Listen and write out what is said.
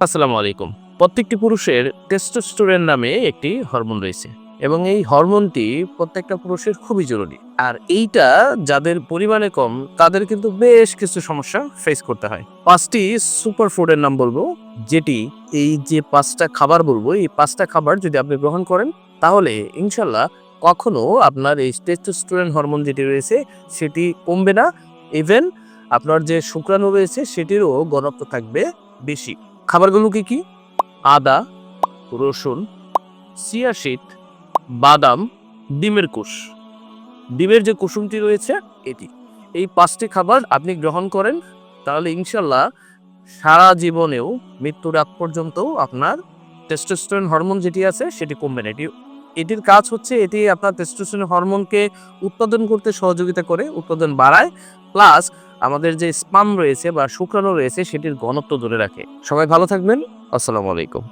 আসসালামু আলাইকুম। প্রত্যেকটি পুরুষের টেস্টোস্টেরন নামে একটি হরমোন রয়েছে এবং এই হরমোনটি প্রত্যেকটা পুরুষের খুবই জরুরি। আর এইটা যাদের পরিমাণে কম, তাদের কিন্তু বেশ কিছু সমস্যা ফেস করতে হয়। পাঁচটি সুপার ফুডের নাম বলব, যেটি এই যে পাঁচটা খাবার বলব, এই পাঁচটা খাবার যদি আপনি গ্রহণ করেন, তাহলে ইনশাল্লাহ কখনো আপনার এই টেস্টোস্টেরন হরমোন যেটি রয়েছে, সেটি কমবে না। ইভেন আপনার যে শুক্রাণু রয়েছে, সেটিরও ঘনত্ব থাকবে বেশি। খাবারগুলো কি আদা, রসুন সিয়াশিট বাদাম, ডিমের কুশ ডিমের যে কুসুমটি রয়েছে, এটি। এই পাঁচটি খাবার আপনি গ্রহণ করেন, তাহলে ইনশাল্লাহ সারা জীবনেও মৃত্যুর আগ পর্যন্ত আপনার টেস্টোস্টেরন হরমোন যেটি আছে, সেটি কমবে না। এটি এটির কাজ হচ্ছে এটি আপনার টেস্টোস্টেরন হরমোনকে উৎপাদন করতে সহযোগিতা করে, উৎপাদন বাড়ায় প্লাস আমাদের যে স্পাম রয়েছে বা শুক্রাণু রয়েছে, সেটির ঘনত্ব ধরে রাখে। সবাই ভালো থাকবেন। আসসালামু আলাইকুম।